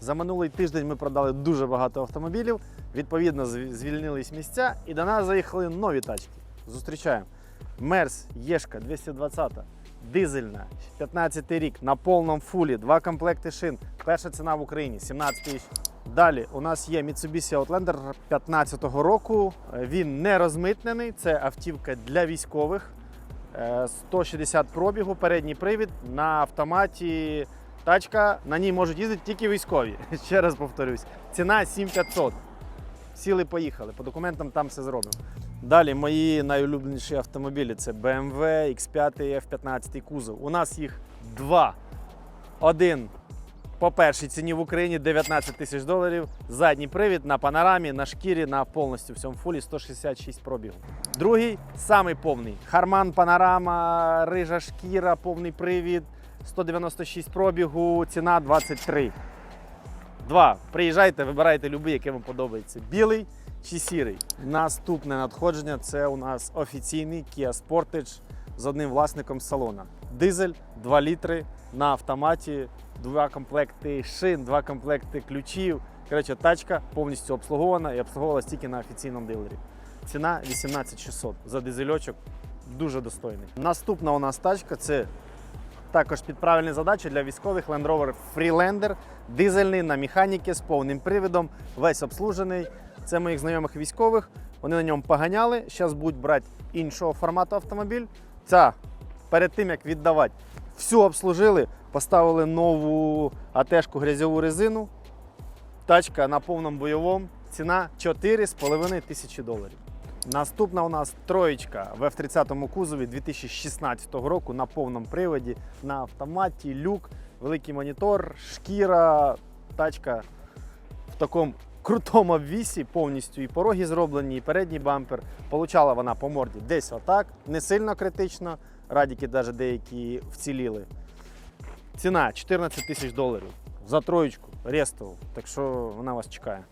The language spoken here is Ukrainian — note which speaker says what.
Speaker 1: За минулий тиждень ми продали дуже багато автомобілів. Відповідно, звільнились місця і до нас заїхали нові тачки. Зустрічаємо. Мерс Єшка 220, дизельна, 15 рік, на повному фулі, два комплекти шин. Перша ціна в Україні 17 тисяч. Далі у нас є Mitsubishi Outlander 15-го року. Е, Він не розмитнений, це автівка для військових. Е, 160 пробігу, передній привід на автоматі. Тачка на ній можуть їздити тільки військові. Ще раз повторюсь. Ціна 7500. Сіли, поїхали. По документам там все зробимо. Далі мої найулюбленіші автомобілі це BMW X5 і F15 кузов. У нас їх два. Один по першій ціні в Україні 19 тисяч доларів. Задній привід на панорамі, на шкірі, на повністю всьому фулі 166 пробігу. Другий самий повний. Харман, панорама, рижа шкіра, повний привід, 196 пробігу, ціна 23. Два. Приїжджайте, вибирайте любий, який вам подобається. Білий чи сірий. Наступне надходження це у нас офіційний Kia Sportage з одним власником салона. Дизель 2 літри на автоматі, два комплекти шин, два комплекти ключів. Коротше, тачка повністю обслугована і обслуговувалась тільки на офіційному дилері. Ціна 18600 за дизельочок. Дуже достойний. Наступна у нас тачка це також під правильні задачі для військових Land Rover Freelander, дизельний на механіки з повним привідом, весь обслужений. Це моїх знайомих військових. Вони на ньому поганяли. Зараз будуть брати іншого формату автомобіль. Ця перед тим як віддавати, всю обслужили, поставили нову АТшку грязьову резину. Тачка на повному бойовому. Ціна 4,5 тисячі доларів. Наступна у нас троєчка в F30 кузові 2016 року на повному приводі, на автоматі, люк, великий монітор, шкіра, тачка в такому крутому обвісі, повністю і пороги зроблені, і передній бампер. Получала вона по морді десь отак, не сильно критично, радіки навіть деякі вціліли. Ціна 14 тисяч доларів за троєчку рестову, так що вона вас чекає.